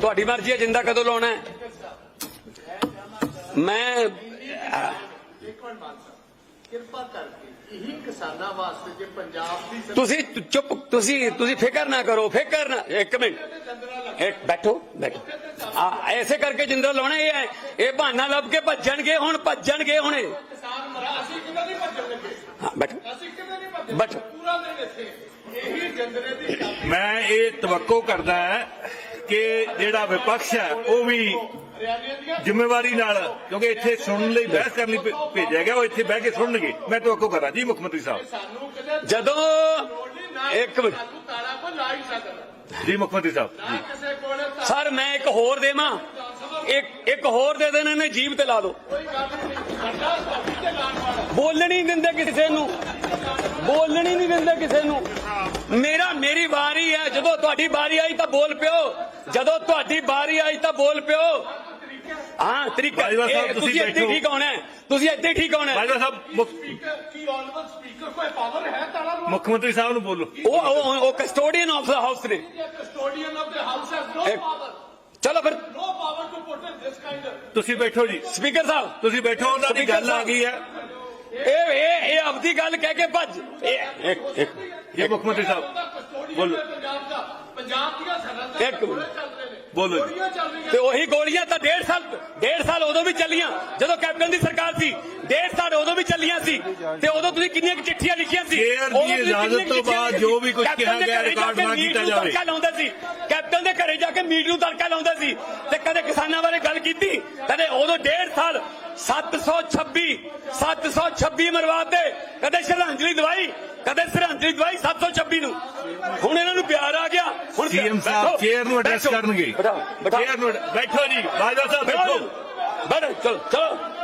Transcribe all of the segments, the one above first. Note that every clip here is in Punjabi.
ਤੁਹਾਡੀ ਮਰਜ਼ੀ ਹੈ, ਜਿੰਦਾ ਕਦੋਂ ਲਾਉਣਾ ਮੈਂ ਕਿਰਪਾ ਕਰਕੇ ਇਹੀ ਕਿਸਾਨਾਂ ਵਾਸਤੇ ਜੇ ਪੰਜਾਬ ਦੀ ਤੁਸੀਂ ਚੁੱਪ, ਤੁਸੀਂ ਤੁਸੀਂ ਫਿਕਰ ਨਾ ਕਰੋ, ਫਿਕਰ ਨਾ, ਇੱਕ ਮਿੰਟ। ਇੱਕ, ਬੈਠੋ ਬੈਠੋ। ਆ, ਐਸੇ ਕਰਕੇ ਜਿੰਦਾ ਲਾਉਣਾ ਇਹ ਹੈ। ਇਹ ਬਹਾਨਾ ਲੱਭ ਕੇ ਭੱਜਣਗੇ ਹੁਣ, ਭੱਜਣਗੇ ਹੁਣੇ। ਕਿਸਾਨ ਮਰਾ ਅਸੀਂ ਕਿਵੇਂ ਨਹੀਂ ਭੱਜਣ ਹਾਂ, ਬੈਠੋ। ਅਸੀਂ ਕਿਵੇਂ ਨਹੀਂ ਭੱਜਣ ਬੈਠੋ। ਪੂਰਾ ਦਿਨ ਇੱਥੇ ਇਹੀ ਜੰਦਰੇ ਦੀ ਮੈਂ ਇਹ ਤਵੱਕੋ ਕਰਦਾ ਹੈ ਕਿ ਜਿਹੜਾ ਵਿਪਕਸ਼ ਹੈ ਉਹ ਵੀ ਜ਼ਿੰਮੇਵਾਰੀ ਨਾਲ ਕਿਉਂਕਿ ਇੱਥੇ ਸੁਣਨ ਲਈ ਬਹਿਸ ਕਰਨ ਭੇਜਿਆ ਗਿਆ ਉਹ ਇੱਥੇ ਬਹਿ ਕੇ ਸੁਣਨਗੇ। ਮੈਂ ਤਵੱਕੋ ਕਰਦਾ ਜੀ ਮੁੱਖ ਮੰਤਰੀ ਸਾਹਿਬ। ਜਦੋਂ ਇੱਕ ਜੀ ਮੁੱਖ ਮੰਤਰੀ ਸਾਹਿਬ ਤਾਂ ਸਰ ਮੈਂ ਇੱਕ ਹੋਰ ਦੇਵਾਂ। ਇੱਕ ਇੱਕ ਹੋਰ ਦੇ ਦੇਣ ਇਹਨੇ ਜੀਬ ਤੇ ਲਾ ਤੇ ਵਾਲਾ ਬੋਲਣ ਦਿੰਦੇ ਕਿਸੇ ਨੂੰ। ਬੋਲਣ ਨਹੀਂ ਦਿੰਦੇ ਕਿਸੇ ਨੂੰ। ਮੇਰਾ ਮੇਰੀ ਵਾਰੀ ਹੈ ਜਦੋਂ ਤੁਹਾਡੀ ਵਾਰੀ ਆਈ ਤਾਂ ਬੋਲ ਪਿਓ। ਜਦੋਂ ਤੁਹਾਡੀ ਵਾਰੀ ਆਈ ਤਾਂ ਬੋਲ ਪਿਓ। ਹਾਂ ਤਰੀਕਾ ਬਾਜਵਾ ਸਾਹਿਬ, ਇਹ ਤੁਸੀਂ ਤੁਸੀਂ ਇੱਥੇ ਬੈਠੋ। ਠੀਕ ਹੋਣਾ ਹੈ। ਤੁਸੀਂ ਇੱਥੇ ਠੀਕ ਹੋਣਾ ਹੈ। ਬਾਜਵਾ ਸਾਹਿਬ ਮੁੱਖ ਸਪੀਕਰ ਕੀ ਆਨਵਰ ਸਪੀਕਰ ਕੋਈ ਪਾਵਰ ਹੈ ਤਾਲਾ ਨੂੰ ਮੁੱਖ ਮੰਤਰੀ ਸਾਹਿਬ ਨੂੰ ਬੋਲੋ। ਉਹ ਉਹ- ਉਹ ਕਸਟੋਡੀਅਨ ਆਫ ਦਾ ਹਾਊਸ ਨੇ। Custodian of the house has no ਇੱਕ- ਪਾਵਰ ਚਲੋ ਫਿਰ। No power to put in this kind ਤੁਸੀਂ ਬੈਠੋ ਜੀ। ਸਪੀਕਰ ਸਾਹਿਬ। ਤੁਸੀਂ ਬੈਠੋ ਉਹਨਾਂ ਦੀ ਗੱਲ ਆ ਗਈ ਹੈ। ਇਹ ਇਹ ਇਹ ਆਪਦੀ ਗੱਲ ਕਹਿ ਕੇ ਭੱਜ। ਇਹ ਇੱਕ ਇੱਕ ਜੀ ਮੁੱਖ ਮੰਤਰੀ ਸਾਹਿਬ ਕਸਟੋਡੀਅਨ ਬੋਲੋ। ਹੈ ਪੰਜਾਬ ਦਾ ਪੰਜਾਬ ਦੀਆਂ ਸਰਹੱਦਾਂ ਇੱਕ ਬੋਲੋ ਤੇ ਉਹੀ ਗੋਲੀਆਂ ਤਾਂ ਡੇਢ ਸਾਲ ਡੇਢ ਸਾਲ ਉਦੋਂ ਵੀ ਚੱਲੀਆਂ ਜਦੋਂ ਕੈਪਟਨ ਦੀ ਸਰਕਾਰ ਸੀ। ਡੇਢ ਸਾਲ ਉਦੋਂ ਵੀ ਚੱਲੀਆਂ ਸੀ ਤੇ ਉਦੋਂ ਤੁਸੀਂ ਕਿੰਨੀਆਂ ਚਿੱਠੀਆਂ ਲਿਖੀਆਂ ਸੀ? ਦੀ ਉਦੋਂ ਤੁਸੀਂ ਇਜਾਜ਼ਤ ਤੋਂ ਬਾਅਦ ਜੋ ਵੀ ਕੁਝ ਕਿਹਾ ਦੇ ਗਿਆ ਰਿਕਾਰਡ ਨਾ ਕੀਤਾ ਜਾਵੇ। ਤੜਕਾ ਲਾਉਂਦਾ ਸੀ। ਕੈਪਟਨ ਦੇ ਘਰੇ ਜਾ ਕੇ ਮੀਟ ਨੂੰ ਤੜਕਾ ਲਾਉਂਦਾ ਸੀ ਤੇ ਕਦੇ ਕਿਸਾਨਾਂ ਬਾਰੇ ਗੱਲ ਕੀਤੀ? ਕਦੇ ਉਦੋਂ ਡੇਢ ਸਾਲ 726 726 ਮਰਵਾਤੇ ਕਦੇ ਸ਼ਰਧਾਂਜਲੀ ਦਵਾਈ ਕਦੇ ਸ਼ਰਧਾਂਜਲੀ ਦਵਾਈ 726 ਨੂੰ। ਹੁਣ ਇਹਨਾਂ ਨੂੰ ਪਿਆਰ ਆ ਗਿਆ। ਹੁਣ ਸੀਐਮ ਸਾਹਿਬ ਚੇਅਰ ਨੂੰ ਐਡਰੈਸ ਕਰਨਗੇ। ਚੇਅਰ ਨੂੰ ਬੈਠੋ ਜੀ ਬਾਜਵਾ ਸਾਹਿਬ ਬੈਠੋ। ਬੈਠੋ ਚਲੋ ਚਲੋ।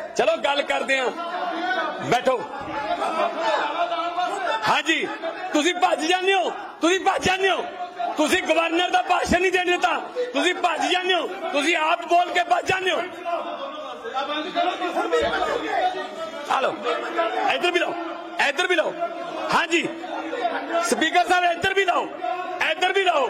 ਚਲੋ ਗੱਲ ਕਰਦੇ ਆਂ ਬੈਠੋ। ਹਾਂਜੀ, ਤੁਸੀਂ ਭੱਜ ਜਾਂਦੇ ਹੋ। ਤੁਸੀਂ ਭੱਜ ਜਾਂਦੇ ਹੋ। ਤੁਸੀਂ ਗਵਰਨਰ ਦਾ ਭਾਸ਼ਣ ਨਹੀਂ ਦੇਣ ਦਿੱਤਾ। ਤੁਸੀਂ ਭੱਜ ਜਾਂਦੇ ਹੋ। ਤੁਸੀਂ ਆਪ ਬੋਲ ਕੇ ਭੱਜ ਜਾਂਦੇ ਹੋ। ਹਲੋ ਇੱਧਰ ਵੀ ਲਓ। ਇੱਧਰ ਵੀ ਲਓ। ਹਾਂਜੀ। ਸਪੀਕਰ ਸਾਹਿਬ, ਇੱਧਰ ਵੀ ਲਓ। ਇੱਧਰ ਵੀ ਲਓ।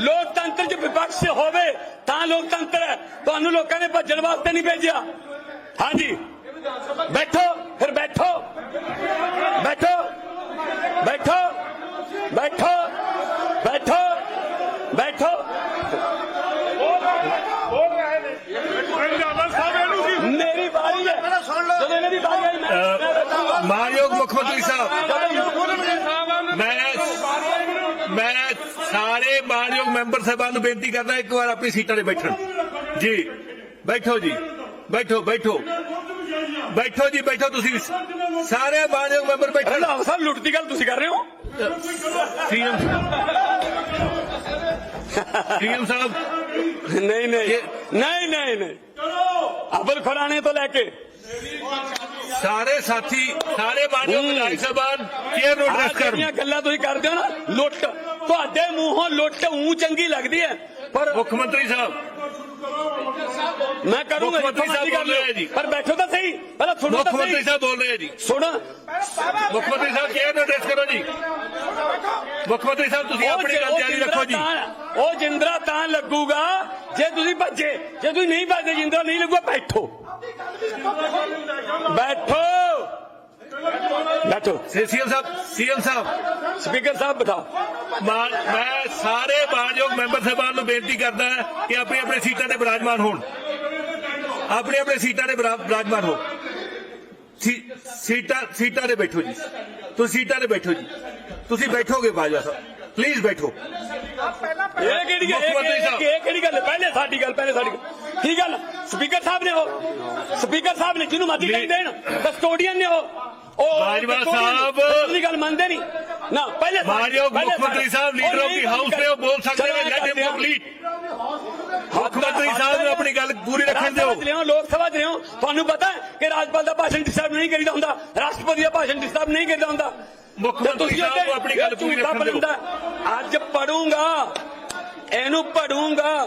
ਲੋਕਤੰਤਰ 'ਚ ਵਿਪਕਸ਼ ਹੋਵੇ ਤਾਂ ਲੋਕਤੰਤਰ ਹੈ। ਤੁਹਾਨੂੰ ਲੋਕਾਂ ਨੇ ਭੱਜਣ ਵਾਸਤੇ ਨਹੀਂ ਭੇਜਿਆ। ਹਾਂਜੀ। ਬੈਠੋ ਫਿਰ ਬੈਠੋ। ਬੈਠੋ। ਬੈਠੋ। ਬੈਠੋ। ਬੈਠੋ। ਬੈਠੋ। ਮੇਰੀ ਵਾਰੀ ਹੈ। ਜਦੋਂ ਦੀ ਵਾਰੀ ਆਈ ਮੈਂ-। ਮਾਨਯੋਗ ਮੁੱਖ ਮੰਤਰੀ ਸਾਹਿਬ ਮੈਂ ਮੈਂ ਸਾਰੇ ਮਾਨਯੋਗ ਮੈਂਬਰ ਸਾਹਿਬਾਨ ਨੂੰ ਬੇਨਤੀ ਕਰਦਾ ਇੱਕ ਵਾਰ ਆਪਣੀ ਸੀਟਾਂ ਤੇ ਬੈਠਣ। ਜੀ ਬੈਠੋ ਜੀ ਬੈਠੋ ਬੈਠੋ। ਬੈਠੋ ਜੀ ਬੈਠੋ ਤੁਸੀਂ। ਸਾਰੇ ਮਾਨਯੋਗ ਮੈਂਬਰ ਬੈਠੋ। ਰੰਧਾਵਾ ਸਾਹਿਬ ਲੁੱਟ ਦੀ ਗੱਲ ਤੁਸੀਂ ਕਰ ਰਹੇ ਹੋ? ਸੀਐਮ ਸੀਐਮ ਸਾਹਿਬ। ਨਹੀਂ ਨਹੀਂ। ਨਹੀਂ ਨਹੀਂ ਨਹੀਂ। ਅਬਲ ਖੁਰਾਣੇ ਤੋਂ ਲੈ ਕੇ। ਸਾਰੇ ਸਾਥੀ ਸਾਰੇ ਮਾਨਯੋਗ ਵਿਧਾਇਕ ਸਾਹਿਬਾਨ ਚੇਅਰ ਨੂੰ ਆਹ ਐਡਰੈਸ ਕਰਨ। ਗੱਲਾਂ ਤੁਸੀਂ ਕਰਦੇ ਹੋ ਨਾ ਲੁੱਟ। ਤੁਹਾਡੇ ਮੂੰਹੋਂ ਲੁੱਟ ਉਂ ਚੰਗੀ ਲੱਗਦੀ ਹੈ ਪਰ ਮੁੱਖ ਮੰਤਰੀ ਸਾਹਿਬ ਮੈਂ ਕਰੂੰਗਾ ਮੁੱਖ ਮੰਤਰੀ ਜਿੱਥੋਂ ਮਰਜ਼ੀ ਕਰ ਸਾਹਿਬ ਬੋਲ ਰਹੇ ਲਿਓ। ਜੀ। ਪਰ ਬੈਠੋ ਤਾਂ ਸਹੀ ਪਹਿਲਾਂ ਸੁਣੋ ਮੁੱਖ ਤਾਂ ਮੰਤਰੀ ਸਹੀ ਸਾਹਿਬ ਬੋਲ ਰਹੇ ਆ ਜੀ ਸੁਣ ਮੁੱਖ ਮੰਤਰੀ ਸਾਹਿਬ ਚੇਅਰ ਨੂੰ ਐਡਰੈਸ ਕਰੋ ਜੀ ਮੁੱਖ ਮੰਤਰੀ ਸਾਹਿਬ ਤੁਸੀਂ ਉਹ ਆਪਣੀ ਜਿ- ਗੱਲ ਉਹ ਜਾਰੀ ਜਿੰਦਰਾ ਰੱਖੋ ਜੀ ਤਾਂ- ਉਹ ਜਿੰਦਰਾ ਤਾਂ ਲੱਗੂਗਾ ਜੇ ਤੁਸੀਂ ਭੱਜੇ ਜੇ ਤੁਸੀਂ ਨਹੀਂ ਭੱਜੇ ਜਿੰਦਰਾ ਨਹੀਂ ਲੱਗੂਗਾ ਬੈਠੋ ਬੈਠੋ ਬੈਠੋ ਸੀਐਮ ਸਾਹਿਬ ਸੀਐਮ ਸਾਹਿਬ ਸਪੀਕਰ ਸਾਹਿਬ ਬਤਾਓ ਮਾਨ ਮੈਂ ਸਾਰੇ ਮਾਨਯੋਗ ਮੈਂਬਰ ਸਾਹਿਬਾਨ ਨੂੰ ਬੇਨਤੀ ਕਰਦਾ ਕਿ ਆਪਣੀ ਆਪਣੀ ਸੀਟਾਂ ਤੇ ਬਿਰਾਜਮਾਨ ਹੋਣ। ਆਪਣੀ ਆਪਣੀ ਸੀਟਾਂ ਤੇ ਬਿਰਾ- ਬਿਰਾਜਮਾਨ ਹੋ ਸੀਟਾਂ ਸੀਟਾਂ ਤੇ ਬੈਠੋ ਜੀ। ਤੁਸੀਂ ਸੀਟਾਂ ਤੇ ਬੈਠੋ ਜੀ। ਤੁਸੀਂ ਬੈਠੋਗੇ ਬਾਜਵਾ ਸਾਹਿਬ। ਪਲੀਜ਼ ਬੈਠੋ। ਇਹ ਕਿਹੜੀ ਇਹ- ਕਿਹੜੀ ਗੱਲ? ਹੈ? ਪਹਿਲੇ ਸਾਡੀ ਗੱਲ ਪਹਿਲੇ ਸਾਡੀ ਕੀ ਗੱਲ? ਸਪੀਕਰ ਸਾਹਿਬ ਨੇ ਉਹ। ਸਪੀਕਰ ਸਾਹਿਬ ਨੇ ਜਿਹਨੂੰ ਮਰਜ਼ੀ ਕਹੀ ਦੇਣ ਕਸਟੋਡੀਅਨ ਨੇ ਉਹ। ਉਹ ਬਾਜਵਾ ਸਾਹਿਬ। ਦੀ ਗੱਲ ਮੰਨਦੇ ਨਹੀਂ। ਨਾ ਪਹਿਲੇ ਮਾਨਯੋਗ ਮੁੱਖ ਮੰਤਰੀ ਸਾਹਿਬ ਲੀਡਰ ਆਫ ਦੀ ਹਾਊਸ ਨੇ ਉਹ ਬੋਲ ਸਕਦੇ ਨੇ ਲੈਟ ਹਿਮ ਕੰਪਲੀਟ ਮੁੱਖ ਮੰਤਰੀ ਸਾਹਿਬ ਨੂੰ ਆਪਣੀ ਗੱਲ ਪੂਰੀ ਰੱਖਣ ਦਿਓ। ਲੋਕ ਸਭਾ ਚ ਲਿਓ ਤੁਹਾਨੂੰ ਪਤਾ ਹੈ ਕਿ ਰਾਜਪਾਲ ਦਾ ਭਾਸ਼ਣ ਡਿਸਟਰਬ ਨਹੀਂ ਕਰੀਦਾ ਹੁੰਦਾ। ਰਾਸ਼ਟਰਪਤੀ ਦਾ ਭਾਸ਼ਣ ਡਿਸਟਰਬ ਨਹੀਂ ਕਰੀਦਾ ਹੁੰਦਾ। ਮੁੱਖ ਮੰਤਰੀ ਤੁਸੀਂ ਸਾਹਿਬ ਨੂੰ ਆਪਣੀ ਗੱਲ ਪੂਰੀ ਰੱਖਣ ਦਿਓ। ਅੱਜ ਪੜੂੰਗਾ। ਇਹਨੂੰ ਪੜੂੰਗਾ।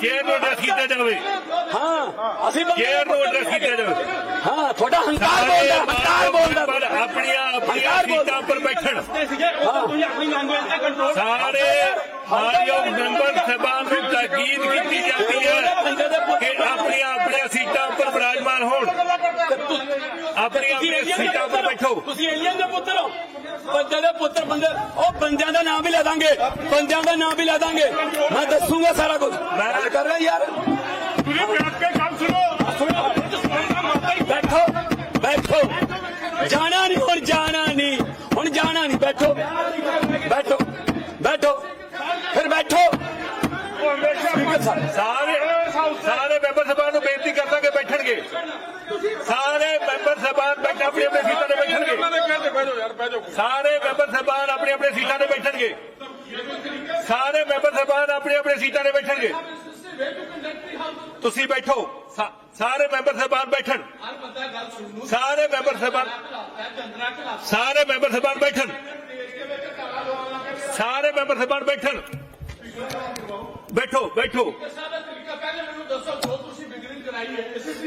chair ਨੂੰ ਐਡਰੈਸ ਕੀਤਾ ਜਾਵੇ। ਹਾਂ ਅਸੀਂ ਬੰਦੇ ਚੇਅਰ ਨੂੰ ਐਡਰੈਸ ਕੀਤਾ ਜਾਵੇ। ਹਾਂ ਤੁਹਾਡਾ ਹੰਕਾਰ ਬੋਲਦਾ ਹੰਕਾਰ ਬੋਲਦਾ। ਪਰ ਆਪਣੀਆਂ ਆਪਣੀਆਂ। ਸੀਟਾਂ ਉੱਪਰ ਬੈਠਣ। ਸਾਰੇ ਮਾਨਯੋਗ ਮੈਂਬਰ ਸਾਹਿਬਾਨ ਨੂੰ ਤਾਕੀਦ ਕੀਤੀ ਜਾਂਦੀ ਹੈ ਕਿ ਆਪਣੀਆਂ ਆਪਣੀਆਂ ਸੀਟਾਂ ਉੱਪਰ ਬਿਰਾਜਮਾਨ ਹੋਣ। ਆਪਣੀਆਂ ਆਪਣੀਆਂ ਸੀਟਾਂ ਉੱਪਰ ਬੈਠੋ। ਤੁਸੀਂ ਏਲੀਅਨ ਦੇ ਪੁੱਤਰ ਹੋ। ਬੰਦੇ ਦੇ ਪੁੱਤਰ ਬੰਦੇ ਉਹ ਬੰਦਿਆਂ ਦਾ ਨਾਮ ਵੀ ਲੈ ਦਾਂਗੇ। ਬੰਦਿਆਂ ਦਾ ਨਾਮ ਵੀ ਲੈ ਦਾਂਗੇ। ਮੈਂ ਦੱਸੂਗਾ ਸਾਰਾ ਕੁਝ। ਮੈਂ ਕਰ ਰਿਹਾ ਯਾਰ। ਤੁਸੀਂ ਬੈਠ ਕੇ ਗੱਲ ਸੁਣੋ। ਬੈਠੋ ਬੈਠੋ। ਜਾਣਾ ਨਹੀਂ ਹੁਣ ਜਾਣਾ ਨਹੀਂ। ਹੁਣ ਜਾਣਾ ਨਹੀਂ ਬੈਠੋ। ਬੈਠੋ ਬੈਠੋ। ਫਿਰ ਬੈਠੋ। ਸਾਰੇ ਸਾਰੇ ਮੈਂਬਰ ਸਾਹਿਬਾਨ ਨੂੰ ਬੇਨਤੀ ਕਰਦਾ ਕਿ ਬੈਠਣਗੇ ਸਾਰੇ ਮੈਂਬਰ ਸਾਹਿਬਾਨ ਬੈਠ ਆਪਣੀ ਆਪਣੀ ਸੀਟਾਂ ਤੇ ਬੈਠਣਗੇ ਸਾਰੇ ਮੈਂਬਰ ਸਾਹਿਬਾਨ ਆਪਣੀ ਆਪਣੀ ਸੀਟਾਂ ਤੇ ਬੈਠਣਗੇ ਸਾਰੇ ਮੈਂਬਰ ਸਾਹਿਬਾਨ ਆਪਣੀ ਆਪਣੀ ਸੀਟਾਂ ਤੇ ਬੈਠਣਗੇ ਤੁਸੀਂ ਬੈਠੋ ਸਾ- ਸਾਰੇ ਮੈਂਬਰ ਸਾਹਿਬਾਨ ਬੈਠਣ ਸਾਰੇ ਮੈਂਬਰ ਸਾਹਿਬਾਨ ਸਾਰੇ ਮੈਂਬਰ ਸਾਹਿਬਾਨ ਬੈਠਣ ਸਾਰੇ ਮੈਂਬਰ ਸਾਹਿਬਾਨ ਬੈਠਣ ਬੈਠੋ ਬੈਠੋ ਪਹਿਲੇ ਮੈਨੂੰ ਦੱਸੋ ਜੋ ਤੁਸੀਂ ਬਿਗਨਿੰਗ ਕਰਾਈ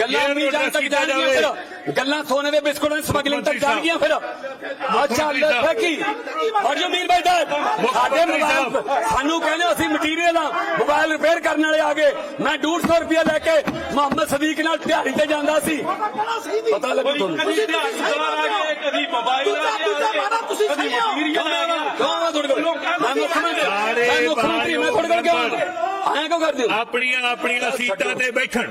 ਗੱਲਾਂ ਉਮੀ ਜਾਣ ਤੱਕ ਜਾਣਗੀਆਂ ਜਾਵੇ। ਫਿਰ। ਗੱਲਾਂ ਸੋਨੇ ਦੇ ਬਿਸਕੁਟਾਂ ਦੀ ਸਮਗਲਿੰਗ ਤੱਕ ਜਾਣਗੀਆਂ ਫਿਰ। ਅੱਛਾ ਮੰਤਰੀ ਸਾਹਿਬ। ਲੈ ਕੀ ਔਰ ਜੋ ਮੀਰ ਭਾਈ ਦਾ ਸਾਡੇ ਮੋਬਾਈਲ ਸਾਹਿਬ। ਸਾਨੂੰ ਕਹਿੰਦੇ ਅਸੀਂ ਮਟੀਰੀਅਲ ਆ ਮੋਬਾਈਲ ਰਿਪੇਅਰ ਕਰਨ ਵਾਲੇ ਆ ਗਏ। ਮੈਂ 150 ਰੁਪਇਆ ਲੈ ਕੇ ਮੁਹੰਮਦ ਸਦੀਕ ਨਾਲ ਦਿਹਾੜੀ ਤੇ ਜਾਂਦਾ ਸੀ। ਪਤਾ ਲੱਗੂ ਤੁਹਾਨੂੰ? ਕਦੀ ਦਿਹਾੜੀਦਾਰ ਆ ਗਏ ਕਦੀ ਮੋਬਾਈਲ ਆ ਤੁਸੀਂ। ਮਟੀਰੀਅਲ ਆ ਗਿਆ। ਕੌਣ ਆ ਤੁਹਾਡੇ ਕੋਲ। ਮੈਂ ਮੁੱਖ ਮੰਤਰੀ ਸਾਰੇ ਮੈਂ ਮੁੱਖ ਮੰਤਰੀ ਮੈਂ ਤੁਹਾਡੇ ਕੋਲ ਕਿਉਂ ਆਇਆ? ਕਿਉਂ ਕਰਦੇ ਹੋ ਆਪਣੀਆਂ ਆਪਣੀਆਂ ਸੀਟਾਂ ਤੇ ਬੈਠਣ।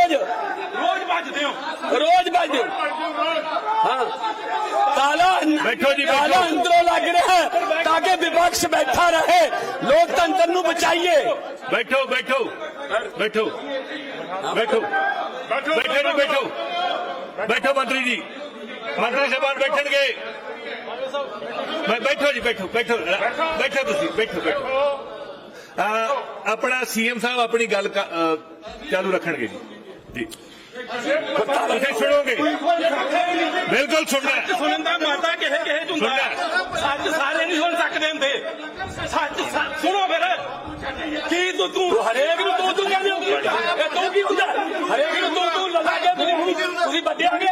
ਬੈਠੋ ਜੀ, ਅੰਦਰੋਂ ਲੱਗ ਰਿਹਾ ਹੈ ਤਾਂ ਕਿ ਵਿਪਕਸ਼ ਬੈਠਾ ਰਹੇ। ਲੋਕਤੰਤਰ ਨੂੰ ਬਚਾਈਏ। ਬੈਠੋ ਬੈਠੋ। ਬੈਠੋ। ਬੈਠੋ। ਬੈਠੋ ਜੀ ਬੈਠੋ ਬੈਠੋ। ਮੰਤਰੀ ਜੀ। ਮੰਤਰੀ ਸਾਹਿਬਾਨ ਬੈਠਣਗੇ। ਬੈਠੋ ਜੀ ਬੈਠੋ ਬੈਠੋ। ਬੈਠੋ ਤੁਸੀਂ ਬੈਠੋ ਬੈਠੋ। ਆਪਣਾ ਸੀਐਮ ਸਾਹਿਬ ਆਪਣੀ ਗੱਲ ਚਾਲੂ ਰੱਖਣਗੇ ਜੀ। ਜੀ। ਤੁਸੀਂ ਸੁਣੋਗੇ ਬਿਲਕੁਲ ਸੁਣਨਾ ਹੈ। ਸੁਣਨ ਦਾ ਮਾਤਾ ਕਿਸੇ ਕਿਸੇ ਚ ਹੁੰਦਾ ਹੈ। ਸੱਚ ਸਾਰੇ ਨਹੀਂ ਸੁਣ ਸਕਦੇ ਹੁੰਦੇ ਸੱਚ ਸੱਚ- ਸੁਣੋ ਫਿਰ ਕੀ ਤੂੰ ਤੂੰ ਤੂੰ ਹਰੇਕ ਨੂੰ ਤੂੰ ਤੂੰ ਕਹਿੰਦੇ ਹੋ ਇਹ ਤੂੰ ਕੀ ਹੁੰਦਾ ਹਰੇਕ ਨੂੰ ਤੂੰ ਤੂੰ ਲਗਾ ਕੇ ਤੁਸੀਂ ਤੁਸੀਂ ਵੱਡੇ ਆ ਗਏ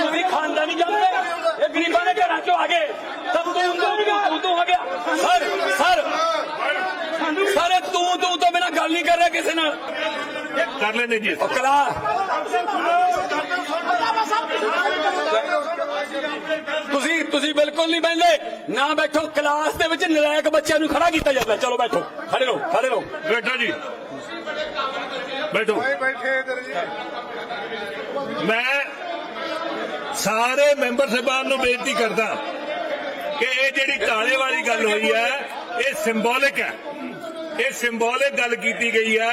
ਤੁਸੀਂ ਖਾਨਦਾਨੀ ਜਾਂਦੇ ਇਹ ਗਰੀਬਾਂ ਦੇ ਘਰਾਂ ਚੋਂ ਆ ਗਏ ਤਾਂ ਤੂੰ ਤੂੰ ਤੂੰ ਤੂੰ ਤੂੰ ਆ ਗਿਆ ਸਰ ਸਰ ਸਰ ਇਹ ਤੂੰ ਤੂੰ ਤੋਂ ਬਿਨਾ ਗੱਲ ਨਹੀਂ ਕਰ ਰਿਹਾ ਕਿਸੇ ਨਾਲ ਕਰ ਲੈਂਦੇ ਜੀ ਉਹ ਕਲਾ ਤੁਸੀਂ ਤੁਸੀਂ ਬਿਲਕੁਲ ਨਹੀਂ ਬੈਠੇ ਨਾ ਬੈਠੋ ਕਲਾਸ ਦੇ ਵਿੱਚ ਨਲਾਇਕ ਬੱਚਿਆਂ ਨੂੰ ਖੜਾ ਕੀਤਾ ਜਾਂਦਾ। ਚਲੋ ਬੈਠੋ ਖੜੇ ਰਹੋ ਖੜੇ ਰਹੋ। ਬੈਠੋ ਜੀ ਬੈਠੋ। ਮੈਂ ਸਾਰੇ ਮੈਂਬਰ ਸਾਹਿਬਾਨ ਨੂੰ ਬੇਨਤੀ ਕਰਦਾ ਕਿ ਇਹ ਜਿਹੜੀ ਤਾਲੇ ਵਾਲੀ ਗੱਲ ਹੋਈ ਹੈ ਇਹ ਸਿੰਬੋਲਿਕ ਹੈ। ਇਹ ਸਿੰਬੋਲਿਕ ਗੱਲ ਕੀਤੀ ਗਈ ਹੈ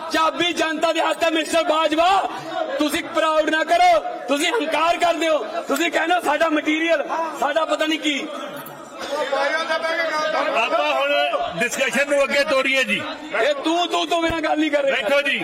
ਚਾਬੀ ਜਨਤਾ ਦੇ ਹੱਥ ਹੈ ਮਿਸਟਰ ਬਾਜਵਾ। ਤੁਸੀਂ ਪ੍ਰਾਊਡ ਨਾ ਕਰੋ ਤੁਸੀਂ ਹੰਕਾਰ ਕਰਦੇ ਹੋ। ਤੁਸੀਂ ਕਹਿੰਦੇ ਹੋ ਸਾਡਾ ਮਟੀਰੀਅਲ ਸਾਡਾ ਪਤਾ ਨਹੀਂ ਕੀ। ਆਪਾਂ ਹੁਣ ਡਿਸਕਸ਼ਨ ਨੂੰ ਅੱਗੇ ਤੋਰੀਏ ਜੀ। ਇਹ ਤੂੰ ਤੂੰ ਤੋਂ ਬਿਨਾਂ ਗੱਲ ਨਹੀਂ ਕਰ ਰਿਹਾ। ਬੈਠੋ ਜੀ।